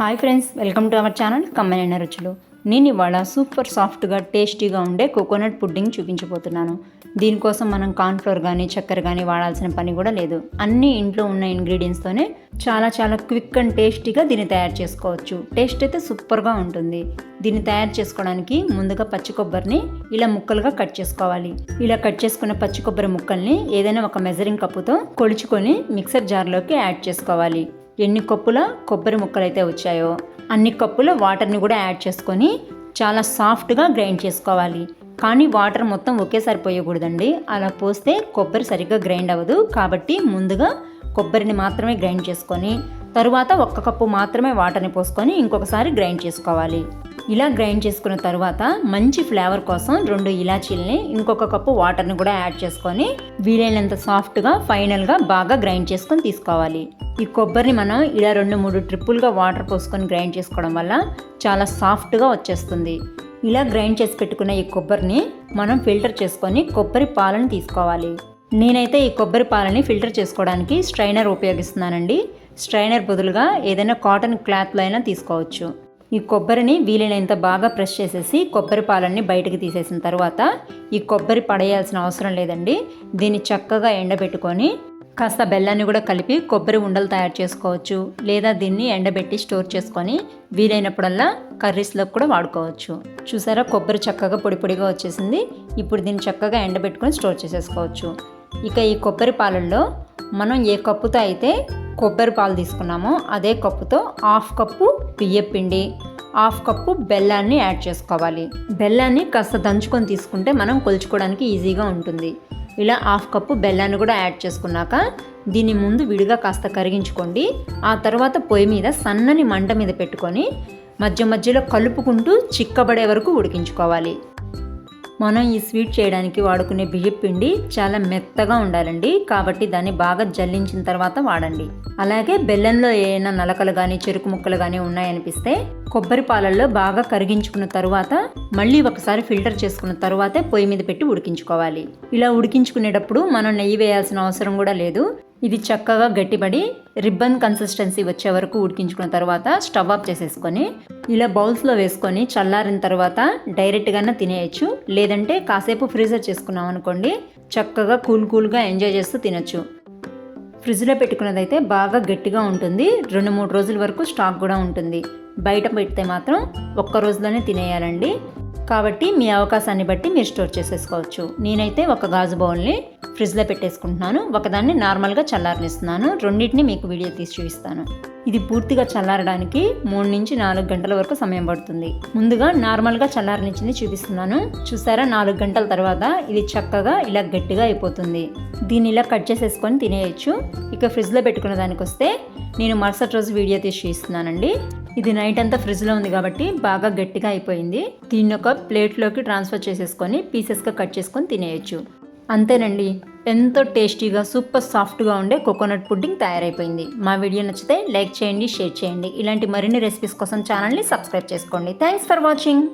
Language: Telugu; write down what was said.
Hi friends welcome to our channel కమ్మనైన రుచులు నేను ఇవాళ సూపర్ సాఫ్ట్గా టేస్టీగా ఉండే కోకోనట్ పుడ్డింగ్ చూపించబోతున్నాను. దీనికోసం మనం కార్న్ఫ్లోర్ కానీ చక్కెర కానీ వాడాల్సిన పని కూడా లేదు. అన్ని ఇంట్లో ఉన్న ఇంగ్రీడియంట్స్తోనే చాలా చాలా క్విక్ అండ్ టేస్టీగా దీన్ని తయారు చేసుకోవచ్చు. టేస్ట్ అయితే సూపర్గా ఉంటుంది. దీన్ని తయారు చేసుకోవడానికి ముందుగా పచ్చి కొబ్బరిని ఇలా ముక్కలుగా కట్ చేసుకోవాలి. ఇలా కట్ చేసుకున్న పచ్చి కొబ్బరి ముక్కల్ని ఏదైనా ఒక మెజరింగ్ కప్పుతో కొలుచుకొని మిక్సర్ జార్లోకి యాడ్ చేసుకోవాలి. ఎన్ని కప్పుల కొబ్బరి ముక్కలు అయితే వచ్చాయో అన్ని కప్పుల వాటర్ని కూడా యాడ్ చేసుకొని చాలా సాఫ్ట్గా గ్రైండ్ చేసుకోవాలి. కానీ వాటర్ మొత్తం ఒకేసారి పోయకూడదండి. అలా పోస్తే కొబ్బరి సరిగ్గా గ్రైండ్ అవ్వదు. కాబట్టి ముందుగా కొబ్బరిని మాత్రమే గ్రైండ్ చేసుకొని తరువాత ఒక్క కప్పు మాత్రమే వాటర్ని పోసుకొని ఇంకొకసారి గ్రైండ్ చేసుకోవాలి. ఇలా గ్రైండ్ చేసుకున్న తర్వాత మంచి ఫ్లేవర్ కోసం రెండు ఇలాచీల్ని ఇంకొక కప్పు వాటర్ని కూడా యాడ్ చేసుకొని వీలైనంత సాఫ్ట్గా ఫైనల్గా బాగా గ్రైండ్ చేసుకొని తీసుకోవాలి. ఈ కొబ్బరిని మనం ఇలా రెండు మూడు ట్రిప్పులుగా వాటర్ పోసుకొని గ్రైండ్ చేసుకోవడం వల్ల చాలా సాఫ్ట్గా వచ్చేస్తుంది. ఇలా గ్రైండ్ చేసి పెట్టుకున్న ఈ కొబ్బరిని మనం ఫిల్టర్ చేసుకొని కొబ్బరి పాలను తీసుకోవాలి. నేనైతే ఈ కొబ్బరి పాలని ఫిల్టర్ చేసుకోవడానికి స్ట్రైనర్ ఉపయోగిస్తున్నానండి. స్ట్రైనర్ బదులుగా ఏదైనా కాటన్ క్లాత్లో అయినా తీసుకోవచ్చు. ఈ కొబ్బరిని వీలైనంత బాగా ప్రెస్ చేసేసి కొబ్బరి పాలన్నీ బయటకు తీసేసిన తర్వాత ఈ కొబ్బరి పడేయాల్సిన అవసరం లేదండి. దీన్ని చక్కగా ఎండబెట్టుకొని కాస్త బెల్లాన్ని కూడా కలిపి కొబ్బరి ఉండలు తయారు చేసుకోవచ్చు. లేదా దీన్ని ఎండబెట్టి స్టోర్ చేసుకొని వీలైనప్పుడల్లా కర్రీస్లోకి కూడా వాడుకోవచ్చు. చూసారా? కొబ్బరి చక్కగా పొడి పొడిగా వచ్చేసింది. ఇప్పుడు దీన్ని చక్కగా ఎండబెట్టుకొని స్టోర్ చేసేసుకోవచ్చు. ఇక ఈ కొబ్బరి పాలల్లో మనం ఏ కప్పుతో అయితే కొబ్బరి పాలు తీసుకున్నామో అదే కప్పుతో హాఫ్ కప్పు బియ్యపిండి హాఫ్ కప్పు బెల్లాన్ని యాడ్ చేసుకోవాలి. బెల్లాన్ని కాస్త దంచుకొని తీసుకుంటే మనం కొలుచుకోవడానికి ఈజీగా ఉంటుంది. ఇలా హాఫ్ కప్పు బెల్లాన్ని కూడా యాడ్ చేసుకున్నాక దీన్ని ముందు విడిగా కాస్త కరిగించుకోండి. ఆ తర్వాత పొయ్యి మీద సన్నని మంట మీద పెట్టుకొని మధ్య మధ్యలో కలుపుకుంటూ చిక్కబడే వరకు ఉడికించుకోవాలి. మనం ఈ స్వీట్ చేయడానికి వాడుకునే బియ్యం పిండి చాలా మెత్తగా ఉండాలండి. కాబట్టి దాన్ని బాగా జల్లించిన తర్వాత వాడండి. అలాగే బెల్లంలో ఏమైనా నలకలు కానీ చెరుకు ముక్కలు కానీ ఉన్నాయనిపిస్తే కొబ్బరి పాలల్లో బాగా కరిగించుకున్న తరువాత మళ్ళీ ఒకసారి ఫిల్టర్ చేసుకున్న తరువాతే పొయ్యి మీద పెట్టి ఉడికించుకోవాలి. ఇలా ఉడికించుకునేటప్పుడు మనం నెయ్యి వేయాల్సిన అవసరం కూడా లేదు. ఇది చక్కగా గట్టిపడి రిబ్బన్ కన్సిస్టెన్సీ వచ్చే వరకు ఉడికించుకున్న తర్వాత స్టవ్ ఆఫ్ చేసేసుకొని ఇలా బౌల్స్లో వేసుకొని చల్లారిన తర్వాత డైరెక్ట్గానే తినేయచ్చు. లేదంటే కాసేపు ఫ్రీజర్ చేసుకున్నాం అనుకోండి చక్కగా కూల్ కూల్గా ఎంజాయ్ చేస్తూ తినచ్చు. ఫ్రిడ్జ్లో పెట్టుకున్నదైతే బాగా గట్టిగా ఉంటుంది. రెండు మూడు రోజుల వరకు స్టాక్ కూడా ఉంటుంది. బయట పెడితే మాత్రం ఒక్క రోజులోనే తినేయాలండి. కాబట్టి మీ అవకాశాన్ని బట్టి మీరు స్టోర్ చేసేసుకోవచ్చు. నేనైతే ఒక గాజు బౌల్ని ఫ్రిడ్జ్లో పెట్టేసుకుంటున్నాను. ఒకదాన్ని నార్మల్గా చల్లారనిస్తున్నాను. రెండింటిని మీకు వీడియో తీసి చూపిస్తాను. ఇది పూర్తిగా చల్లారడానికి మూడు నుంచి నాలుగు గంటల వరకు సమయం పడుతుంది. ముందుగా నార్మల్గా చల్లారనిచ్చింది చూపిస్తున్నాను. చూసారా? నాలుగు గంటల తర్వాత ఇది చక్కగా ఇలా గట్టిగా అయిపోతుంది. దీన్ని ఇలా కట్ చేసేసుకొని తినేయచ్చు. ఇక ఫ్రిడ్జ్లో పెట్టుకున్న దానికి వస్తే నేను మరుసటి రోజు వీడియో తీసి చూపిస్తున్నానండి. ఇది నైట్ అంతా ఫ్రిడ్జ్లో ఉంది కాబట్టి బాగా గట్టిగా అయిపోయింది. దీన్ని ఒక ప్లేట్లోకి ట్రాన్స్ఫర్ చేసేసుకొని పీసెస్గా కట్ చేసుకొని తినేయచ్చు. అంతేనండి ఎంతో టేస్టీగా సూపర్ సాఫ్ట్గా ఉండే కోకోనట్ పుడ్డింగ్ తయారైపోయింది. మా వీడియో నచ్చితే లైక్ చేయండి షేర్ చేయండి. ఇలాంటి మరిన్ని రెసిపీస్ కోసం ఛానల్ని సబ్స్క్రైబ్ చేసుకోండి. Thanks for watching